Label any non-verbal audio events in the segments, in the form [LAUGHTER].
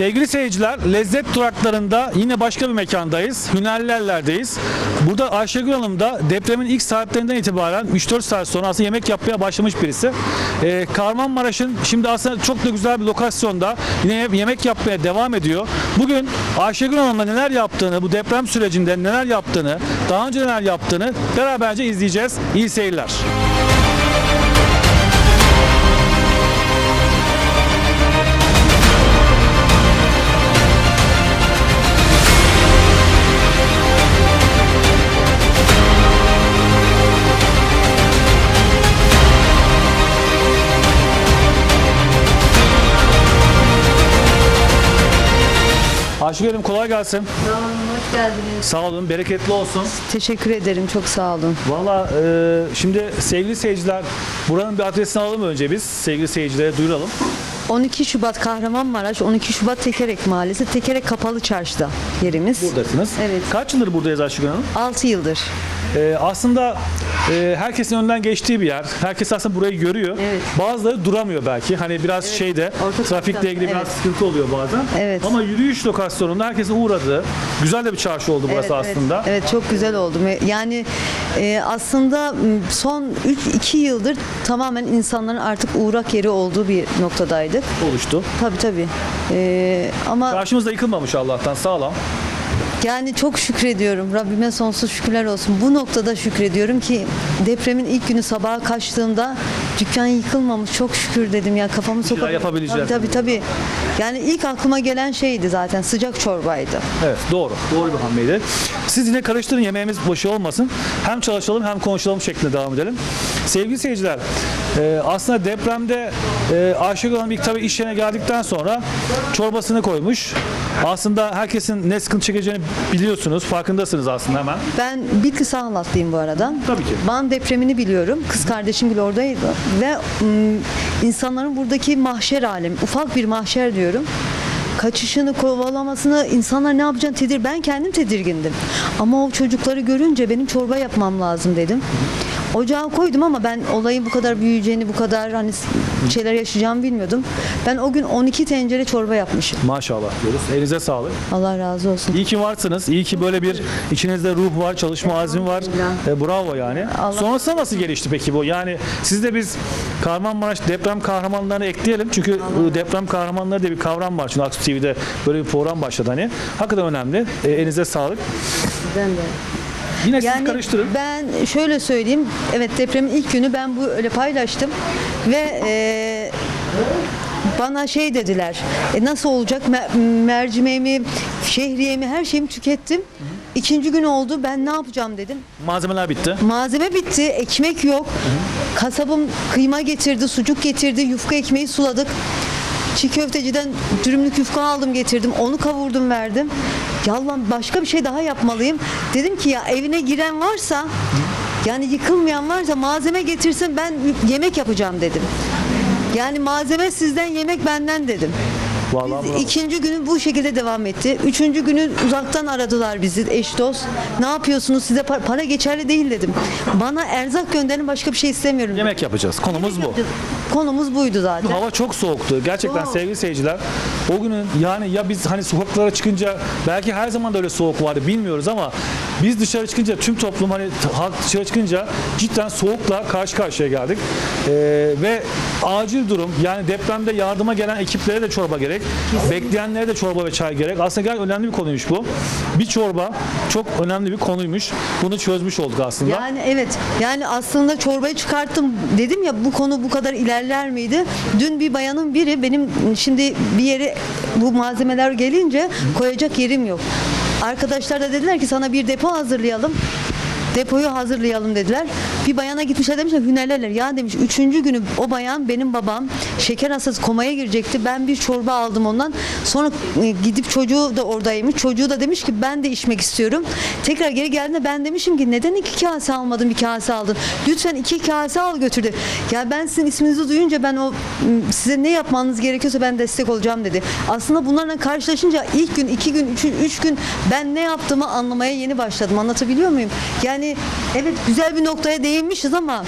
Sevgili seyirciler, lezzet duraklarında yine başka bir mekandayız. Hünerlilerlerdeyiz. Burada Ayşegül Hanım da depremin ilk saatlerinden itibaren 3-4 saat sonra aslında yemek yapmaya başlamış birisi. Ee, Kahramanmaraş'ın şimdi aslında çok da güzel bir lokasyonda yine yemek yapmaya devam ediyor. Bugün Ayşegül Hanım'la neler yaptığını, bu deprem sürecinde neler yaptığını, daha önce neler yaptığını beraberce izleyeceğiz. İyi seyirler. Ayşegül Hanım kolay gelsin. Sağ olun, hoş geldiniz. Sağ olun, bereketli olsun. Teşekkür ederim, çok sağ olun. Valla e, şimdi sevgili seyirciler buranın bir adresini alalım önce biz. Sevgili seyircilere duyuralım. 12 Şubat Kahramanmaraş, 12 Şubat Tekerek Mahallesi, Tekerek Kapalı Çarşı'da yerimiz. Buradasınız. Evet. Kaç yıldır buradayız Ayşegül Hanım? 6 yıldır. E, aslında e, herkesin önden geçtiği bir yer. Herkes aslında burayı görüyor. Evet. Bazıları duramıyor belki. Hani biraz şeyde orta trafikle ilgili biraz evet. sıkıntı oluyor bazen. Evet. Ama yürüyüş lokasyonunda herkesin uğradığı güzel de bir çarşı oldu burası evet, aslında. Evet, evet, çok güzel oldu. Yani e, aslında son 3-2 yıldır tamamen insanların artık uğrak yeri olduğu bir noktadaydık. Oluştu. Tabii tabii. E, ama Karşımızda yıkılmamış Allah'tan sağlam. Yani çok şükrediyorum. Rabbime sonsuz şükürler olsun. Bu noktada şükrediyorum ki depremin ilk günü sabaha kaçtığımda dükkan yıkılmamış. Çok şükür dedim ya kafamı sokabildim. yapabileceğiz. Tabii, tabii tabii. Yani ilk aklıma gelen şeydi zaten sıcak çorbaydı. Evet doğru. Doğru bir hamleydi. Siz yine karıştırın yemeğimiz boşu olmasın. Hem çalışalım hem konuşalım şeklinde devam edelim. Sevgili seyirciler e, aslında depremde e, Ayşegül Hanım ilk tabii iş yerine geldikten sonra çorbasını koymuş. Aslında herkesin ne sıkıntı çekeceğini biliyorsunuz. Farkındasınız aslında hemen. Ben Bitlis Ağlatlıyım bu arada. Tabii ki. Van depremini biliyorum. Kız kardeşim bile oradaydı. Ve ım, insanların buradaki mahşer alemi, ufak bir mahşer diyorum. Kaçışını, kovalamasını, insanlar ne yapacağını tedir. Ben kendim tedirgindim. Ama o çocukları görünce benim çorba yapmam lazım dedim. Ocağa koydum ama ben olayın bu kadar büyüyeceğini, bu kadar hani şeyler yaşayacağımı bilmiyordum. Ben o gün 12 tencere çorba yapmışım. Maşallah diyoruz. Elinize sağlık. Allah razı olsun. İyi ki varsınız. İyi ki böyle bir içinizde ruh var, çalışma azmi var. E, bravo yani. Allah- Sonrasında nasıl gelişti peki bu? Yani siz de biz Kahramanmaraş deprem kahramanlarını ekleyelim. Çünkü e, deprem kahramanları diye bir kavram var. Şimdi Aksu TV'de böyle bir program başladı hani. Hakikaten önemli. E, elinize sağlık. Ben de. Yine siz Yani karıştırın. ben şöyle söyleyeyim. Evet depremin ilk günü ben bu öyle paylaştım ve e, bana şey dediler. E, nasıl olacak? Me- mercimeğimi, şehriyemi, her şeyimi tükettim. İkinci gün oldu. Ben ne yapacağım dedim. Malzemeler bitti. Malzeme bitti. Ekmek yok. Kasabım kıyma getirdi, sucuk getirdi, yufka ekmeği suladık. Çiğ köfteciden dürümlük yufka aldım getirdim. Onu kavurdum verdim. Ya lan başka bir şey daha yapmalıyım. Dedim ki ya evine giren varsa yani yıkılmayan varsa malzeme getirsin ben yemek yapacağım dedim. Yani malzeme sizden yemek benden dedim. Vallahi bravo. İkinci günü bu şekilde devam etti. Üçüncü günü uzaktan aradılar bizi eş dost. Ne yapıyorsunuz size par- para geçerli değil dedim. Bana erzak gönderin başka bir şey istemiyorum. Yemek yapacağız. Konumuz bu. Konumuz buydu zaten. Hava çok soğuktu. Gerçekten Soğuk. sevgili seyirciler. O günün yani ya biz hani sokaklara çıkınca belki her zaman da öyle soğuk vardı bilmiyoruz ama biz dışarı çıkınca tüm toplum hani halk dışarı çıkınca cidden soğukla karşı karşıya geldik. Ee, ve acil durum yani depremde yardıma gelen ekiplere de çorba gerek. Bekleyenlere de çorba ve çay gerek. Aslında gerçekten önemli bir konuymuş bu. Bir çorba çok önemli bir konuymuş. Bunu çözmüş olduk aslında. Yani evet. Yani aslında çorbayı çıkarttım. Dedim ya bu konu bu kadar ilerler miydi? Dün bir bayanın biri benim şimdi bir yere bu malzemeler gelince koyacak yerim yok. Arkadaşlar da dediler ki sana bir depo hazırlayalım. Depoyu hazırlayalım dediler. Bir bayana gitmişler demişler hünerlerler. Ya demiş üçüncü günü o bayan benim babam şeker hastası komaya girecekti. Ben bir çorba aldım ondan. Sonra e, gidip çocuğu da oradaymış. Çocuğu da demiş ki ben de içmek istiyorum. Tekrar geri geldiğinde ben demişim ki neden iki kase almadın bir kase aldın? Lütfen iki kase al götürdü. Ya ben sizin isminizi duyunca ben o size ne yapmanız gerekiyorsa ben destek olacağım dedi. Aslında bunlarla karşılaşınca ilk gün, iki gün, üç, üç gün ben ne yaptığımı anlamaya yeni başladım. Anlatabiliyor muyum? Yani evet güzel bir noktaya değinmişiz ama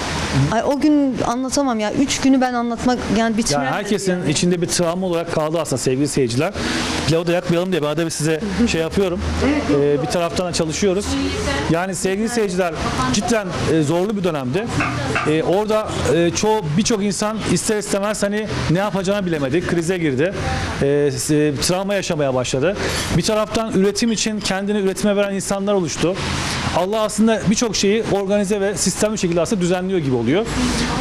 ay, o gün anlatamam ya. Üç günü ben anlatmak yani bitirmem. Yani herkesin içinde bir travma olarak kaldı aslında sevgili seyirciler. pilavı da yakmayalım diye ben bir size şey yapıyorum. E, bir taraftan da çalışıyoruz. Yani sevgili seyirciler cidden e, zorlu bir dönemdi. E, orada e, çoğu birçok insan ister istemez hani ne yapacağını bilemedi. Krize girdi. E, e, travma yaşamaya başladı. Bir taraftan üretim için kendini üretime veren insanlar oluştu. Allah aslında birçok şeyi organize ve sistemli şekilde aslında düzenliyor gibi oluyor.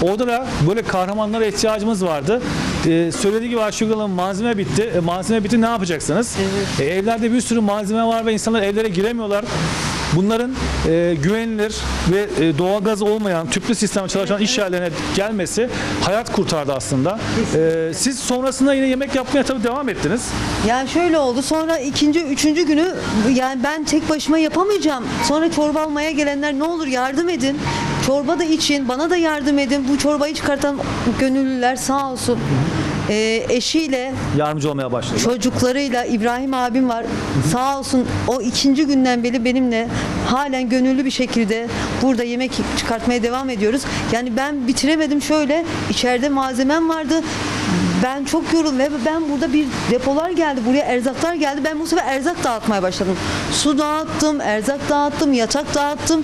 Orada da böyle kahramanlara ihtiyacımız vardı. Ee, söylediği gibi Ayşegül Hanım malzeme bitti. E, malzeme bitti ne yapacaksınız? E, evlerde bir sürü malzeme var ve insanlar evlere giremiyorlar. Bunların e, güvenilir ve e, doğalgaz olmayan tüplü sistemle çalışan iş yerlerine gelmesi hayat kurtardı aslında. E, siz sonrasında yine yemek yapmaya tabii devam ettiniz. Yani şöyle oldu. Sonra ikinci, üçüncü günü yani ben tek başıma yapamayacağım. Sonra çorba almaya gelenler ne olur yardım edin. Çorba da için, bana da yardım edin. Bu çorbayı çıkartan gönüllüler sağ olsun. Ee, eşiyle, Yardımcı olmaya başladı. çocuklarıyla İbrahim abim var. Sağ olsun o ikinci günden beri benimle halen gönüllü bir şekilde burada yemek çıkartmaya devam ediyoruz. Yani ben bitiremedim şöyle içeride malzemem vardı. Ben çok yoruldum ve ben burada bir depolar geldi. Buraya erzaklar geldi. Ben bu sefer erzak dağıtmaya başladım. Su dağıttım, erzak dağıttım, yatak dağıttım.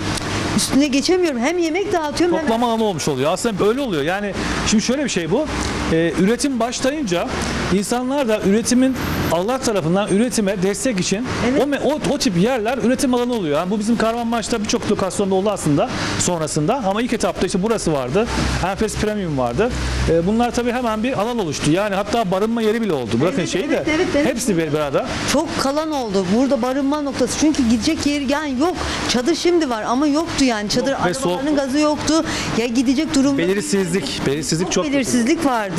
Üstüne geçemiyorum. Hem yemek dağıtıyorum hem toplama alanı olmuş oluyor. Aslında böyle oluyor. Yani şimdi şöyle bir şey bu. Ee, üretim başlayınca insanlar da üretimin Allah tarafından üretime destek için Evet. o, o, o tip yerler üretim alanı oluyor. Yani bu bizim Kahramanmaraş'ta birçok lokasyonda oldu aslında sonrasında. Ama ilk etapta işte burası vardı. Enfes Premium vardı. Ee, bunlar tabii hemen bir alan oluştu. Yani hatta barınma yeri bile oldu. Bırakın Evet, şeyi de. evet, evet, evet. Hepsi bir, arada. Çok kalan oldu. Burada barınma noktası. Çünkü gidecek yer yani yok. Çadır şimdi var ama yoktu yani. Çadır Yok arabaların soğuk. gazı yoktu. Ya gidecek durum Belirsizlik. Belirsizlik çok, belirsizlik vardı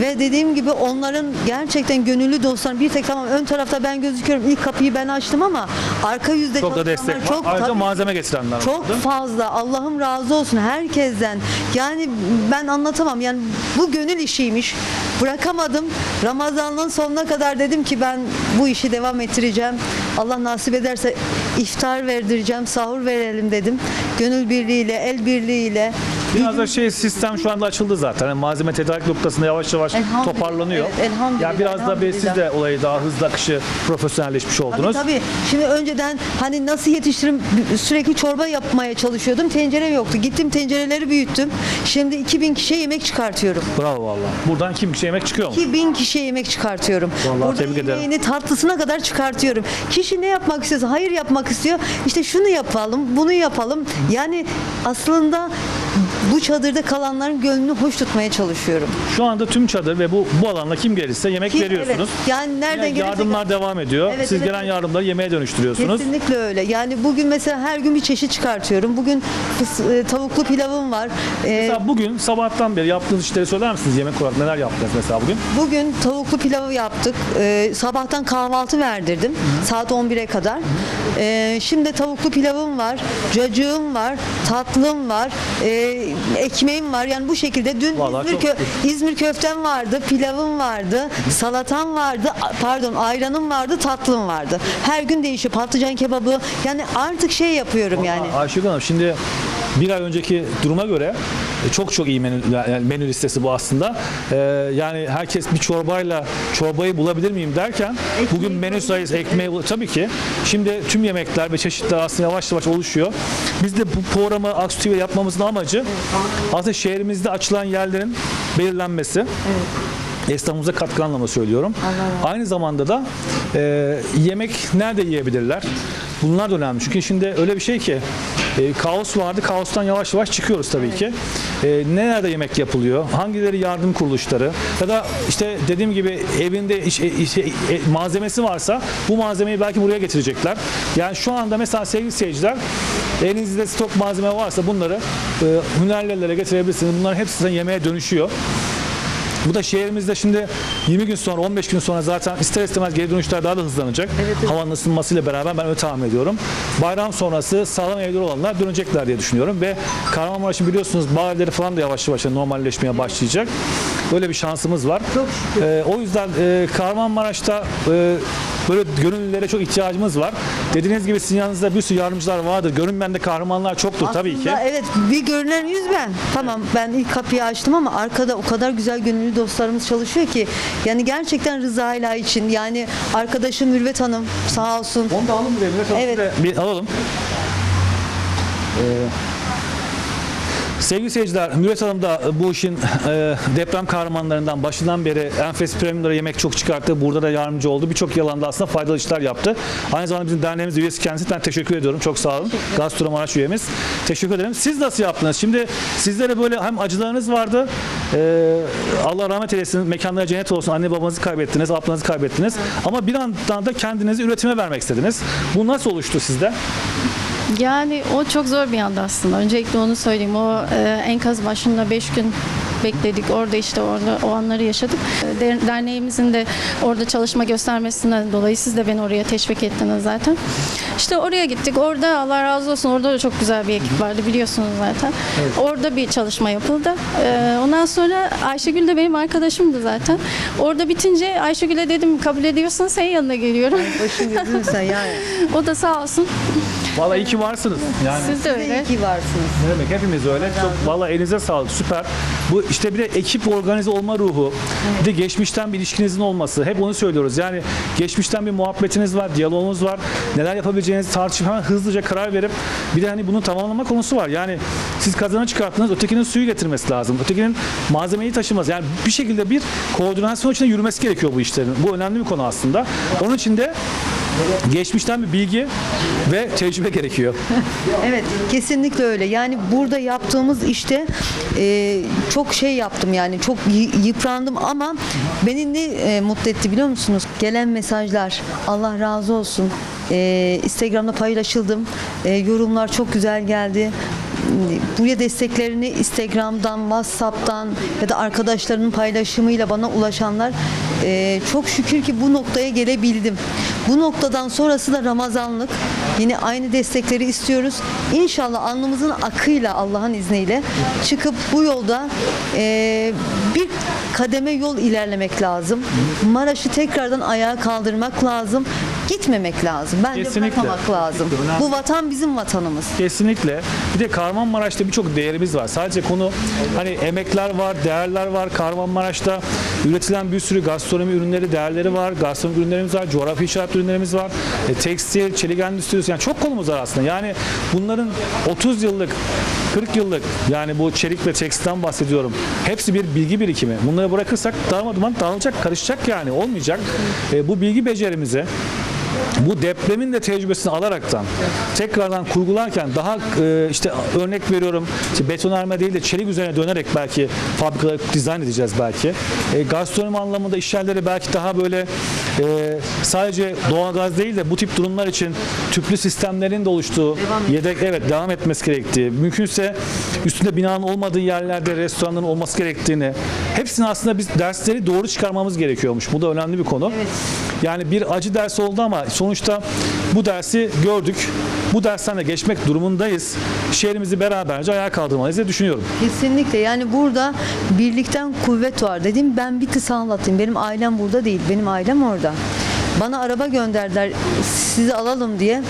ve dediğim gibi onların gerçekten gönüllü dostlar bir tek tamam ön tarafta ben gözüküyorum ilk kapıyı ben açtım ama arka yüzde çok da destek var. çok Ayrıca tabii malzeme getirenler çok vardı. fazla. Allah'ım razı olsun herkesten. Yani ben anlatamam. Yani bu gönül işiymiş. Bırakamadım. Ramazan'ın sonuna kadar dedim ki ben bu işi devam ettireceğim. Allah nasip ederse iftar verdireceğim sahur verelim dedim. Gönül birliğiyle el birliğiyle Biraz da şey sistem şu anda açıldı zaten. Yani malzeme tedarik noktasında yavaş yavaş Elhamdülillah. toparlanıyor. Evet, elhamdülillah, Yani biraz da bir siz de olayı daha hızlı akışı profesyonelleşmiş Tabii oldunuz. tabii. Şimdi önceden hani nasıl yetiştiririm sürekli çorba yapmaya çalışıyordum. Tencere yoktu. Gittim tencereleri büyüttüm. Şimdi 2000 kişiye yemek çıkartıyorum. Bravo valla. Buradan kim kişi yemek çıkıyor mu? 2000 kişiye yemek çıkartıyorum. Vallahi Burada tebrik ederim. yemeğini tatlısına kadar çıkartıyorum. Kişi ne yapmak istiyorsa hayır yapmak istiyor. İşte şunu yapalım, bunu yapalım. Yani aslında bu çadırda kalanların gönlünü hoş tutmaya çalışıyorum. Şu anda tüm çadır ve bu bu alanda kim gelirse yemek Ki- veriyorsunuz. evet, yani nereden Yani gelirse- yardımlar devam ediyor. Evet, Siz evet, gelen evet. yardımları yemeğe dönüştürüyorsunuz. Kesinlikle öyle. Yani bugün mesela her gün bir çeşit çıkartıyorum. Bugün fıs- e, tavuklu pilavım var. E, Mesela bugün sabahtan beri yaptığınız işleri söyler misiniz yemek olarak neler yaptınız mesela bugün? bugün tavuklu pilavı yaptık. E, sabahtan kahvaltı verdirdim. Saat 11'e kadar. E, şimdi tavuklu pilavım var. Cacığım var. Tatlım var. E, ekmeğim var. Yani bu şekilde dün Vallahi İzmir, kö- İzmir köftem vardı. Pilavım vardı. Salatam vardı. Pardon ayranım vardı. Tatlım vardı. Her gün değişiyor. Patlıcan kebabı. Yani artık şey yapıyorum yani. Ayşegül Hanım şimdi bir ay önceki duruma göre e, çok çok iyi menü, yani menü listesi bu aslında. Ee, yani herkes bir çorbayla çorbayı bulabilir miyim derken bugün menü sayısı ekmeği bul- tabii ki şimdi tüm yemekler ve çeşitler aslında yavaş yavaş oluşuyor. Biz de bu programı Aksu TV yapmamızın amacı aslında şehrimizde açılan yerlerin belirlenmesi. Esnafımıza katkı anlamında söylüyorum. Aynı zamanda da e, yemek nerede yiyebilirler? Bunlar da önemli. Çünkü şimdi öyle bir şey ki e, kaos vardı. Kaostan yavaş yavaş çıkıyoruz tabii ki. E, nerede yemek yapılıyor? Hangileri yardım kuruluşları? Ya da işte dediğim gibi evinde iş, e, iş- e, malzemesi varsa bu malzemeyi belki buraya getirecekler. Yani şu anda mesela sevgili seyirciler elinizde stok malzeme varsa bunları e, hünerlilere getirebilirsiniz. Bunların hepsi yemeğe dönüşüyor. Bu da şehrimizde şimdi 20 gün sonra 15 gün sonra zaten ister istemez geri dönüşler daha da hızlanacak. Havanın ısınmasıyla beraber ben öyle tahmin ediyorum. Bayram sonrası sağlam evleri olanlar dönecekler diye düşünüyorum ve Kahramanmaraş'ın biliyorsunuz bağ falan da yavaş yavaş normalleşmeye başlayacak. Böyle bir şansımız var. Çok şükür. Ee, o yüzden e, Kahramanmaraş'ta e, böyle gönüllülere çok ihtiyacımız var. Dediğiniz gibi sizin yanınızda bir sürü yardımcılar vardır. Görünmende kahramanlar çoktur tabii ki. Aslında Evet bir görünen yüz ben. Tamam ben ilk kapıyı açtım ama arkada o kadar güzel gönüllü dostlarımız çalışıyor ki yani gerçekten Rıza Ela için yani arkadaşım Mürvet Hanım sağ olsun. Onu da alalım buraya. Mürvet Hanım, Evet. de Bir alalım. Ee, Sevgili seyirciler, Mürvet Hanım da bu işin e, deprem kahramanlarından başından beri Enfes Premium'lara yemek çok çıkarttı. Burada da yardımcı oldu. Birçok yalanda aslında faydalı işler yaptı. Aynı zamanda bizim derneğimiz üyesi kendisi. Ben teşekkür ediyorum. Çok sağ olun. Gastro Maraş üyemiz. Teşekkür ederim. Siz nasıl yaptınız? Şimdi sizlere böyle hem acılarınız vardı. e, Allah rahmet eylesin. Mekanlara cennet olsun. Anne babanızı kaybettiniz. Ablanızı kaybettiniz. Ama bir yandan da kendinizi üretime vermek istediniz. Bu nasıl oluştu sizde? Yani o çok zor bir anda aslında. Öncelikle onu söyleyeyim. O e, enkaz başında 5 gün bekledik. Orada işte orada o anları yaşadık. Der- derneğimizin de orada çalışma göstermesinden dolayı siz de beni oraya teşvik ettiniz zaten. İşte oraya gittik. Orada Allah razı olsun orada da çok güzel bir ekip vardı biliyorsunuz zaten. Orada bir çalışma yapıldı. E, ondan sonra Ayşegül de benim arkadaşımdı zaten. Orada bitince Ayşegül'e dedim kabul ediyorsan senin yanına geliyorum. Başım gözüm sen yani. [LAUGHS] o da sağ olsun. Vallahi iyi ki varsınız. Yani Siz de Siz de öyle. iyi ki varsınız. Ne demek hepimiz öyle. Çok, vallahi elinize sağlık süper. Bu işte bir de ekip organize olma ruhu. Bir de geçmişten bir ilişkinizin olması. Hep onu söylüyoruz. Yani geçmişten bir muhabbetiniz var, diyaloğunuz var. Neler yapabileceğinizi tartışıp hemen hızlıca karar verip bir de hani bunu tamamlama konusu var. Yani siz kazanı çıkarttınız, ötekinin suyu getirmesi lazım. Ötekinin malzemeyi taşıması. Yani bir şekilde bir koordinasyon içinde yürümesi gerekiyor bu işlerin. Bu önemli bir konu aslında. Onun için de geçmişten bir bilgi ve tecrübe gerekiyor. [LAUGHS] Evet kesinlikle öyle. Yani burada yaptığımız işte e, çok şey yaptım yani çok yıprandım ama beni ne e, mutlu etti biliyor musunuz? Gelen mesajlar Allah razı olsun. E, Instagram'da paylaşıldım. E, yorumlar çok güzel geldi. Buraya desteklerini Instagram'dan, WhatsApp'tan ya da arkadaşlarının paylaşımıyla bana ulaşanlar e, çok şükür ki bu noktaya gelebildim. Bu noktadan sonrası da Ramazanlık. Yine aynı destekleri istiyoruz. İnşallah alnımızın akıyla Allah'ın izniyle çıkıp bu yolda e, bir kademe yol ilerlemek lazım. Maraş'ı tekrardan ayağa kaldırmak lazım. Gitmemek lazım. Bence Kesinlikle. bırakmamak lazım. Kesinlikle. Önemli. Bu vatan bizim vatanımız. Kesinlikle. Bir de Kahramanmaraş'ta birçok değerimiz var. Sadece konu hani emekler var, değerler var. Kahramanmaraş'ta üretilen bir sürü gastronomi ürünleri, değerleri var. Gastronomi ürünlerimiz var, coğrafi işaret ürünlerimiz var. E, tekstil, çelik endüstrisi yani çok konumuz var aslında. Yani bunların 30 yıllık 40 yıllık yani bu çelik ve tekstilden bahsediyorum. Hepsi bir bilgi birikimi. Bunları bırakırsak darmaduman dağılacak, karışacak yani olmayacak. E, bu bilgi becerimizi bu depremin de tecrübesini alaraktan tekrardan kurgularken daha e, işte örnek veriyorum işte betonarme değil de çelik üzerine dönerek belki fabrikaları dizayn edeceğiz belki. E, gastronomi anlamında işyerleri belki daha böyle e, sadece doğalgaz değil de bu tip durumlar için tüplü sistemlerin de oluştuğu yedek evet devam etmesi gerektiği mümkünse üstünde binanın olmadığı yerlerde restoranların olması gerektiğini hepsini aslında biz dersleri doğru çıkarmamız gerekiyormuş. Bu da önemli bir konu. Yani bir acı ders oldu ama sonuçta bu dersi gördük. Bu dersten de geçmek durumundayız. Şehrimizi beraberce ayağa kaldırmalıyız diye düşünüyorum. Kesinlikle yani burada birlikten kuvvet var dedim. Ben bir kısa anlatayım. Benim ailem burada değil. Benim ailem orada. Bana araba gönderdiler sizi alalım diye.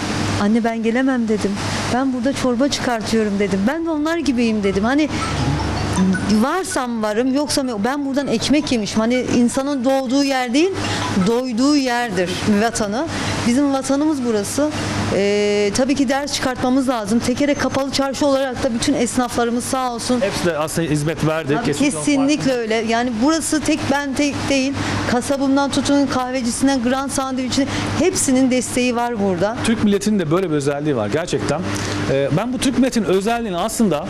Anne ben gelemem dedim. Ben burada çorba çıkartıyorum dedim. Ben de onlar gibiyim dedim. Hani varsam varım yoksa yok. ben buradan ekmek yemişim. Hani insanın doğduğu yer değil, doyduğu yerdir vatanı. Bizim vatanımız burası. Ee, tabii ki ders çıkartmamız lazım. Tekere kapalı çarşı olarak da bütün esnaflarımız sağ olsun. Hepsi de aslında hizmet verdi. Abi Kesinlikle kesinlikle öyle. Yani burası tek ben tek değil. Kasabımdan tutun kahvecisinden grand sandviçine hepsinin desteği var burada. Türk milletinin de böyle bir özelliği var gerçekten. Ee, ben bu Türk milletinin özelliğini aslında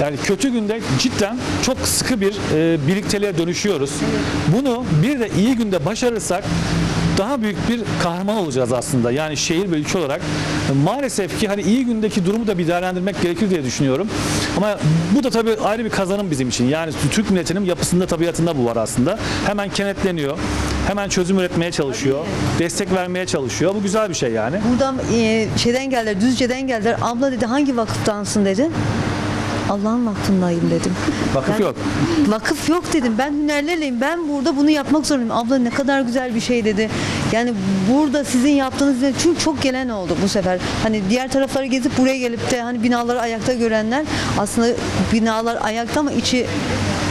yani kötü günde cidden çok sıkı bir e, birlikteliğe dönüşüyoruz. Bunu bir de iyi günde başarırsak daha büyük bir kahraman olacağız aslında. Yani şehir ve ülke olarak. Maalesef ki hani iyi gündeki durumu da bir değerlendirmek gerekir diye düşünüyorum. Ama bu da tabii ayrı bir kazanım bizim için. Yani Türk milletinin yapısında, tabiatında bu var aslında. Hemen kenetleniyor. Hemen çözüm üretmeye çalışıyor. Destek vermeye çalışıyor. Bu güzel bir şey yani. Buradan e, şeyden geldiler, Düzce'den geldiler. Abla dedi hangi vakıftansın dedi. Allah'ın vakfındayım dedim. Vakıf Yani- yok. Vakıf yok dedim. Ben hünerlileyim. Ben burada bunu yapmak zorundayım. Abla ne kadar güzel bir şey dedi. Yani burada sizin yaptığınız çünkü çok gelen oldu bu sefer. Hani diğer tarafları gezip buraya gelip de hani binaları ayakta görenler aslında binalar ayakta ama içi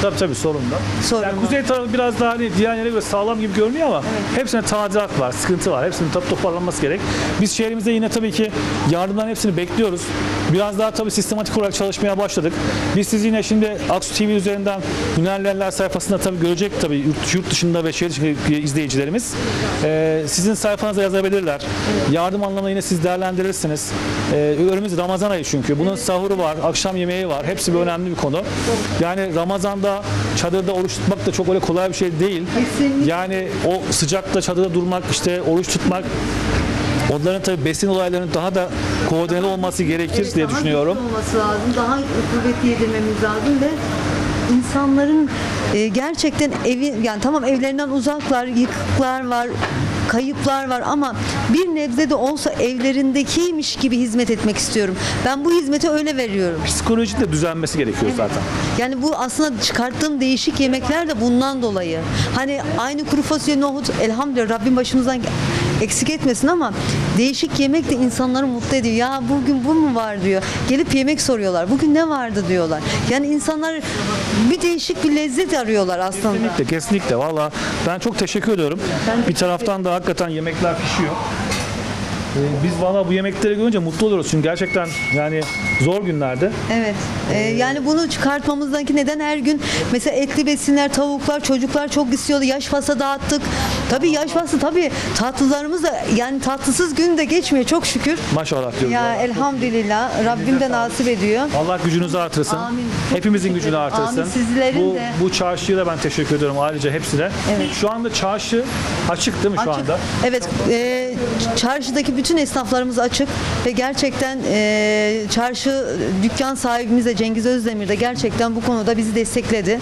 Tabii tabii sorunda. Sorun Yani var. kuzey tarafı biraz daha hani diğer yere göre sağlam gibi görünüyor ama hepsine tadilat var, sıkıntı var. Hepsinin tabii toparlanması gerek. Biz şehrimizde yine tabii ki yardımların hepsini bekliyoruz. Biraz daha tabii sistematik olarak çalışmaya başladık. Biz sizi yine şimdi Aksu TV üzerinden Hünerliler sayfasında tabii görecek tabii yurt, dışında ve şehir dışı izleyicilerimiz. Ee, sizin sayfanıza yazabilirler. Yardım anlamında yine siz değerlendirirsiniz. Ee, önümüz Ramazan ayı çünkü. Bunun sahuru var, akşam yemeği var. Hepsi bir önemli bir konu. Yani Ramazan'da çadırda oruç tutmak da çok öyle kolay bir şey değil. Kesinlikle. Yani o sıcakta çadırda durmak, işte oruç tutmak Onların tabii besin olaylarının daha da koordineli olması gerekir Evet, diye daha düşünüyorum. güçlü olması lazım. Daha kuvvetli yedirmemiz lazım ve insanların e, gerçekten evi yani tamam evlerinden uzaklar, yıkıklar var, kayıplar var ama bir nebze de olsa evlerindekiymiş gibi hizmet etmek istiyorum. Ben bu hizmeti öyle veriyorum. Psikolojinin de düzenmesi gerekiyor zaten. Yani bu aslında çıkarttığım değişik yemekler de bundan dolayı. Hani aynı kuru fasulye nohut elhamdülillah Rabbim başımızdan eksik etmesin ama değişik yemek de insanları mutlu ediyor. Ya bugün bu mu var diyor. Gelip yemek soruyorlar. Bugün ne vardı diyorlar. Yani insanlar bir değişik bir lezzet arıyorlar aslında. Kesinlikle, kesinlikle. Valla ben çok teşekkür ediyorum. Bir taraftan da hakikaten yemekler pişiyor. Ee, Biz valla bu yemekleri görünce mutlu oluyoruz çünkü gerçekten yani zor günlerde. Evet. Ee, yani bunu çıkartmamızdaki neden her gün mesela etli besinler, tavuklar, çocuklar çok istiyordu. Yaş pasta dağıttık. Tabii yaş pasta tabii tatlılarımız da yani tatlısız gün de geçmiyor çok şükür. Maşallah diyoruz. Ya valla. elhamdülillah Rabbim de nasip ediyor. Allah gücünüzü artırsın. Amin. Hepimizin gücünü artırsın. Amin. Sizlerin bu, de. bu çarşıya da ben teşekkür ediyorum ayrıca hepsine. Evet. Şu anda çarşı açık değil mi şu Açık. anda? Evet, e, çarşıdaki bütün esnaflarımız açık ve gerçekten e, çarşı dükkan sahibimiz de Cengiz Özdemir de gerçekten bu konuda bizi destekledi.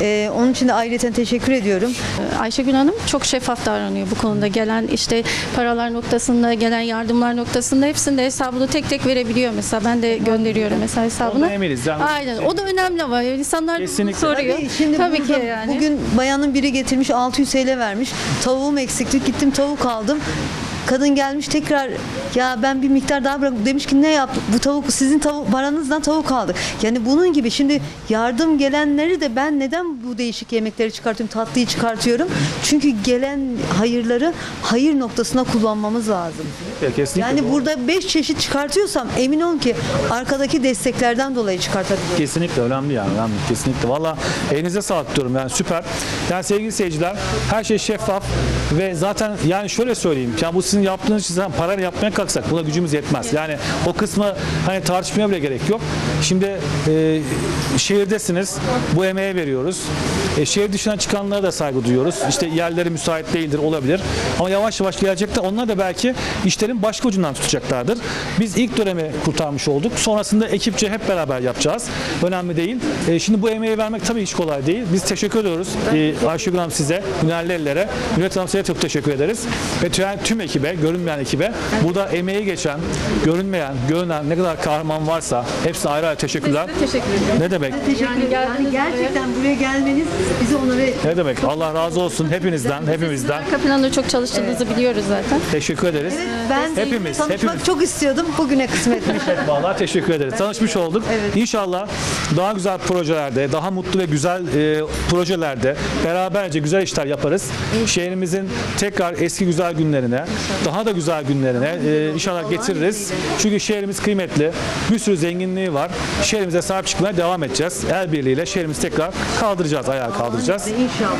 E, onun için de ayrıca teşekkür ediyorum. Ayşegül Hanım çok şeffaf davranıyor bu konuda. Gelen işte paralar noktasında, gelen yardımlar noktasında hepsinde hesabını tek tek verebiliyor mesela. Ben de gönderiyorum mesela hesabını. Ondan eminiz. Aynen. O da önemli ama insanlar bunu Kesinlikle. soruyor. Tabii, şimdi Tabii burada ki yani. bugün bayanın biri getirmiş 600 TL vermiş. Tavuğum eksikti. Gittim tavuk aldım. Kadın gelmiş tekrar ya ben bir miktar daha bırak demiş ki ne yap bu tavuk sizin tavuk paranızdan tavuk aldık. Yani bunun gibi şimdi yardım gelenleri de ben neden bu değişik yemekleri çıkartıyorum tatlıyı çıkartıyorum. Çünkü gelen hayırları hayır noktasına kullanmamız lazım. Ya, kesinlikle. Yani burada 5 çeşit çıkartıyorsam emin olun ki arkadaki desteklerden dolayı çıkartabiliyorum. Kesinlikle önemli yani önemli kesinlikle. Valla elinize sağlık diyorum yani süper. Yani sevgili seyirciler her şey şeffaf ve zaten yani şöyle söyleyeyim yani bu sizin yaptığınız için zaten parayla yapmaya kalksak buna gücümüz yetmez. Yani o kısmı hani tartışmaya bile gerek yok. Şimdi e, şehirdesiniz bu emeğe veriyoruz. E, şehir dışına çıkanlara da saygı duyuyoruz. İşte yerleri müsait değildir olabilir. Ama yavaş yavaş gelecekler onlar da belki işlerin başka ucundan tutacaklardır. Biz ilk dönemi kurtarmış olduk. Sonrasında ekipçe hep beraber yapacağız. Önemli değil. E, şimdi bu emeği vermek tabii hiç kolay değil. Biz teşekkür ediyoruz. E, Ayşegül Hanım size, Hünerli Ellere, Münir Hanım size çok teşekkür ederiz. Ve tüm, tüm ekibe, görünmeyen ekibe, burada emeği geçen, görünmeyen, görünen ne kadar kahraman varsa hepsine ayrı ayrı teşekkürler. Teşekkür ederim. Ne demek? Teşekkür Yani. Yani gerçekten buraya gelmeniz bizi onur etti. Ne demek? Allah razı olsun hepinizden, hepimizden. Arka planda çok çalıştığınızı biliyoruz zaten. Teşekkür ederiz. Ben Hepimiz, tanışmak hepimiz. çok istiyordum. Bugüne kısmetmiş. [LAUGHS] Vallahi teşekkür ederiz. Tanışmış olduk. Evet. İnşallah daha güzel projelerde, daha mutlu ve güzel e, projelerde beraberce güzel işler yaparız. Şehrimizin tekrar eski güzel günlerine, daha da güzel günlerine e, inşallah getiririz. Çünkü şehrimiz kıymetli. Bir sürü zenginliği var. Şehrimize sahip çıkmaya devam edeceğiz. El birliğiyle şehrimizi tekrar kaldıracağız, ayağa kaldıracağız.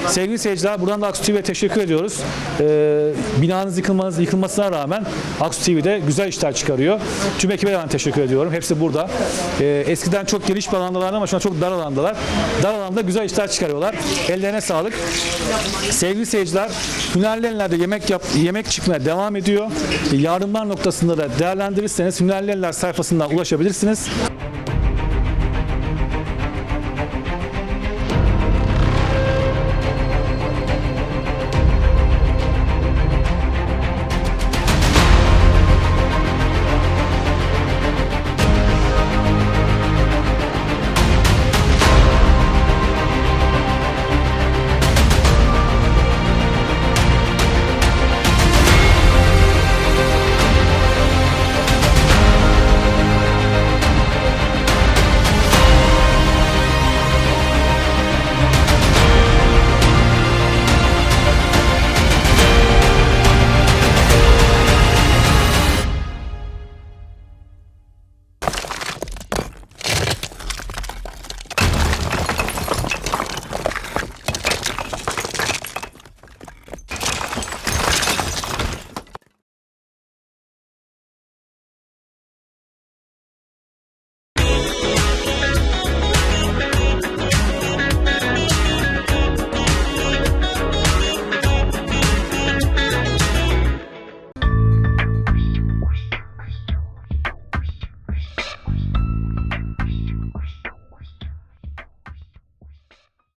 Sevgili seyirciler buradan da Aksu TV'ye teşekkür ediyoruz. Ee, binanız yıkılmanız, yıkılmasına rağmen Aksu TV'de güzel işler çıkarıyor. Tüm ekibe de ben teşekkür ediyorum. Hepsi burada. Ee, eskiden çok geniş bir alandalardı ama şu an çok dar alandalar. Dar alanda güzel işler çıkarıyorlar. Ellerine sağlık. Sevgili seyirciler, Hünerli Eller'de yemek yap, yemek çıkmaya devam ediyor. Yardımlar noktasında da değerlendirirseniz Hünerli Eller sayfasından ulaşabilirsiniz.